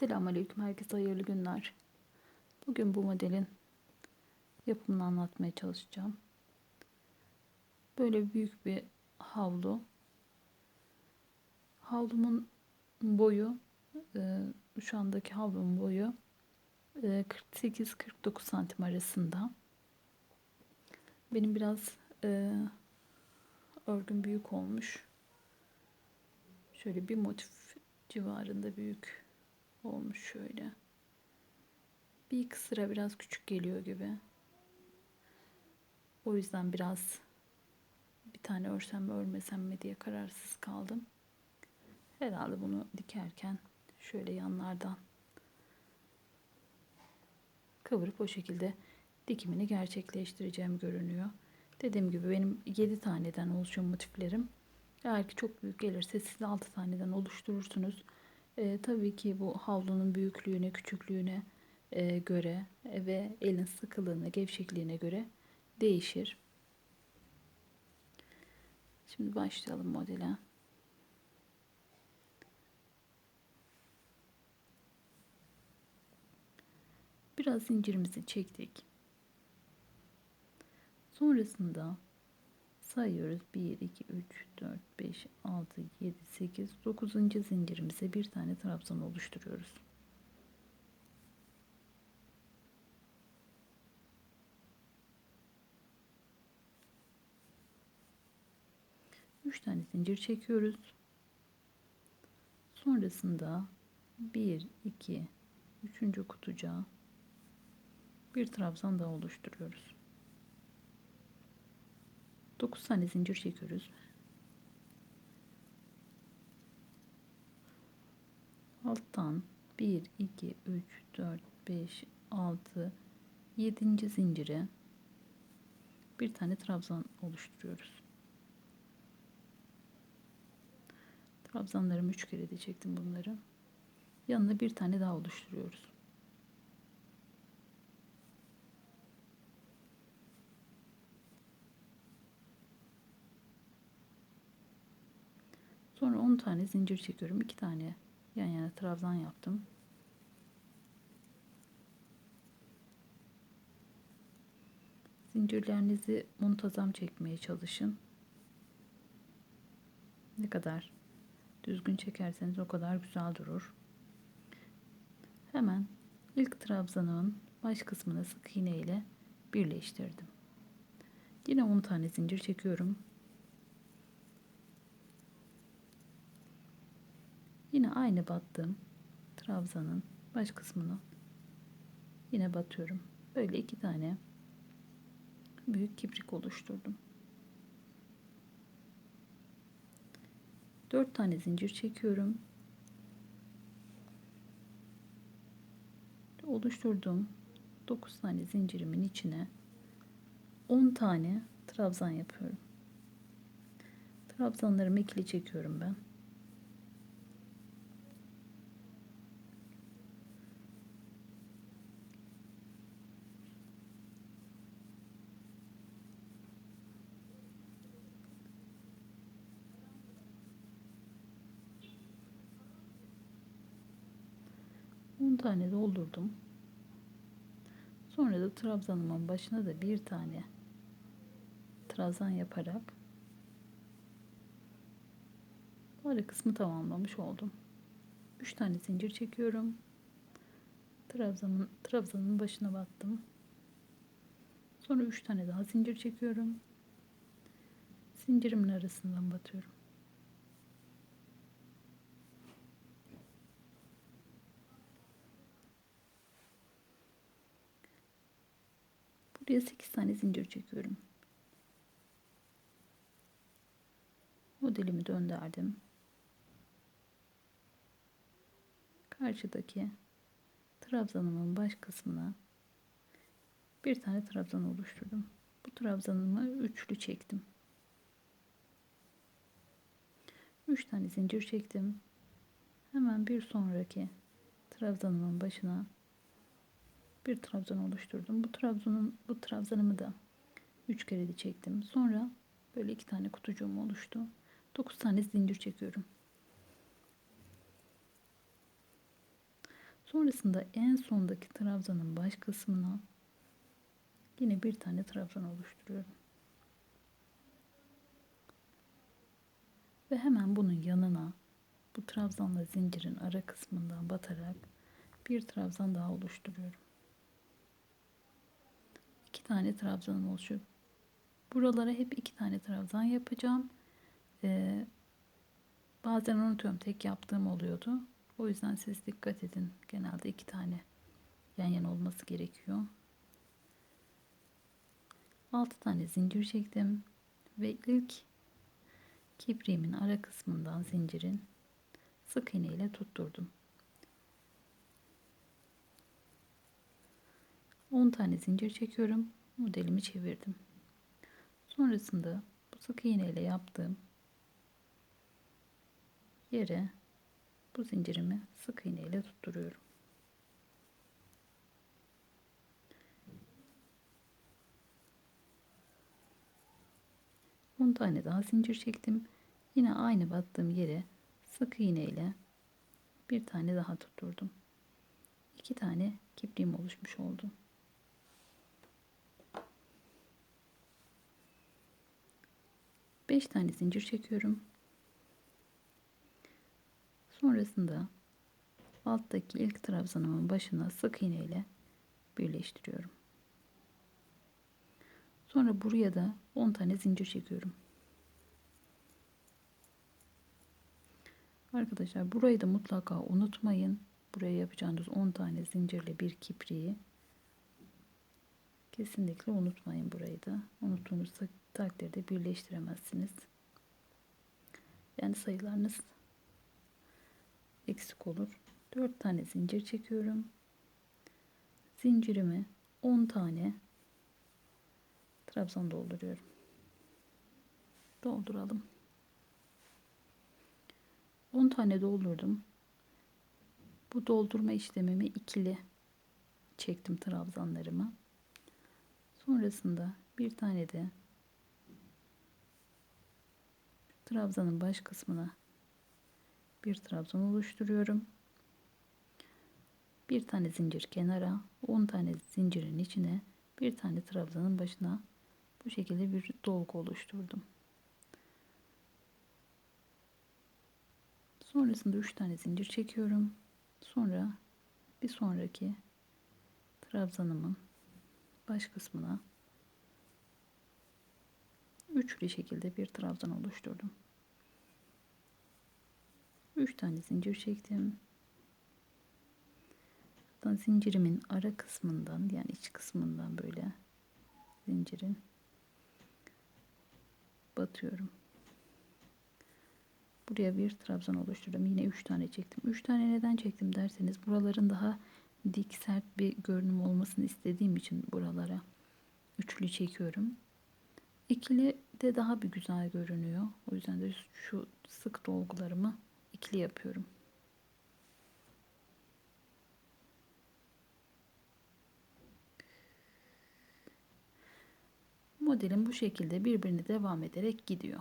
Selamünaleyküm herkese hayırlı günler. Bugün bu modelin yapımını anlatmaya çalışacağım. Böyle büyük bir havlu. Havlumun boyu e, şu andaki havlumun boyu 48-49 santim arasında. Benim biraz e, örgüm büyük olmuş. Şöyle bir motif civarında büyük olmuş şöyle. Bir iki biraz küçük geliyor gibi. O yüzden biraz bir tane örsem mi örmesem mi diye kararsız kaldım. Herhalde bunu dikerken şöyle yanlardan kıvırıp o şekilde dikimini gerçekleştireceğim görünüyor. Dediğim gibi benim 7 taneden oluşan motiflerim. Eğer ki çok büyük gelirse siz 6 taneden oluşturursunuz. E, tabii ki bu havlunun büyüklüğüne, küçüklüğüne e, göre ve elin sıkılığına, gevşekliğine göre değişir. Şimdi başlayalım modele. Biraz zincirimizi çektik. Sonrasında sayıyoruz. 1, 2, 3, 4, 5, 6, 7, 8, 9. zincirimize bir tane trabzan oluşturuyoruz. Üç tane zincir çekiyoruz. Sonrasında 1, 2, 3. kutucuğa bir trabzan daha oluşturuyoruz. 9 tane zincir çekiyoruz. Alttan 1, 2, 3, 4, 5, 6, 7. zincire bir tane trabzan oluşturuyoruz. Trabzanlarımı 3 kere de çektim bunları. Yanına bir tane daha oluşturuyoruz. Sonra 10 tane zincir çekiyorum. 2 tane yan yana trabzan yaptım. Zincirlerinizi muntazam çekmeye çalışın. Ne kadar düzgün çekerseniz o kadar güzel durur. Hemen ilk trabzanın baş kısmını sık iğne ile birleştirdim. Yine 10 tane zincir çekiyorum. Yine aynı battığım trabzanın baş kısmını yine batıyorum. Böyle iki tane büyük kibrik oluşturdum. Dört tane zincir çekiyorum. Oluşturduğum dokuz tane zincirimin içine on tane trabzan yapıyorum. Trabzanlarımı ikili çekiyorum ben. 10 tane doldurdum. Sonra da trabzanımın başına da bir tane trabzan yaparak ara kısmı tamamlamış oldum. 3 tane zincir çekiyorum. Trabzanın, trabzanın başına battım. Sonra 3 tane daha zincir çekiyorum. Zincirimin arasından batıyorum. Buraya 8 tane zincir çekiyorum. Modelimi döndürdüm. Karşıdaki trabzanımın baş kısmına bir tane trabzan oluşturdum. Bu trabzanımı üçlü çektim. 3 tane zincir çektim. Hemen bir sonraki trabzanımın başına bir trabzan oluşturdum. Bu trabzanın bu trabzanımı da 3 kere de çektim. Sonra böyle iki tane kutucuğum oluştu. 9 tane zincir çekiyorum. Sonrasında en sondaki trabzanın baş kısmına yine bir tane trabzan oluşturuyorum. Ve hemen bunun yanına bu trabzanla zincirin ara kısmından batarak bir trabzan daha oluşturuyorum. Tane trabzanım oluşuyor. Buralara hep iki tane trabzan yapacağım. Ee, bazen unutuyorum tek yaptığım oluyordu. O yüzden siz dikkat edin. Genelde iki tane yan yana olması gerekiyor. 6 tane zincir çektim ve ilk kipriğimin ara kısmından zincirin sık iğne ile tutturdum. 10 tane zincir çekiyorum. Modelimi çevirdim. Sonrasında bu sık iğne ile yaptığım yere bu zincirimi sık iğne ile tutturuyorum. On tane daha zincir çektim. Yine aynı battığım yere sık iğne ile bir tane daha tutturdum. İki tane kipriğim oluşmuş oldu. Beş tane zincir çekiyorum. Sonrasında alttaki ilk trabzanımın başına sık iğne ile birleştiriyorum. Sonra buraya da 10 tane zincir çekiyorum. Arkadaşlar burayı da mutlaka unutmayın. Buraya yapacağınız 10 tane zincirle bir kipriği kesinlikle unutmayın burayı da. Unuttuğunuz takdirde birleştiremezsiniz. Yani sayılarınız eksik olur. 4 tane zincir çekiyorum. Zincirimi 10 tane trabzan dolduruyorum. Dolduralım. 10 tane doldurdum. Bu doldurma işlemimi ikili çektim trabzanlarımı. Sonrasında bir tane de trabzanın baş kısmına bir trabzan oluşturuyorum. Bir tane zincir kenara, 10 tane zincirin içine bir tane trabzanın başına bu şekilde bir dolgu oluşturdum. Sonrasında 3 tane zincir çekiyorum. Sonra bir sonraki trabzanımın baş kısmına üçlü şekilde bir trabzan oluşturdum. 3 tane zincir çektim. Buradan zincirimin ara kısmından yani iç kısmından böyle zincirin batıyorum. Buraya bir trabzan oluşturdum. Yine 3 tane çektim. 3 tane neden çektim derseniz buraların daha dik sert bir görünüm olmasını istediğim için buralara üçlü çekiyorum. İkili de daha bir güzel görünüyor. O yüzden de şu sık dolgularımı ikili yapıyorum. Modelim bu şekilde birbirini devam ederek gidiyor.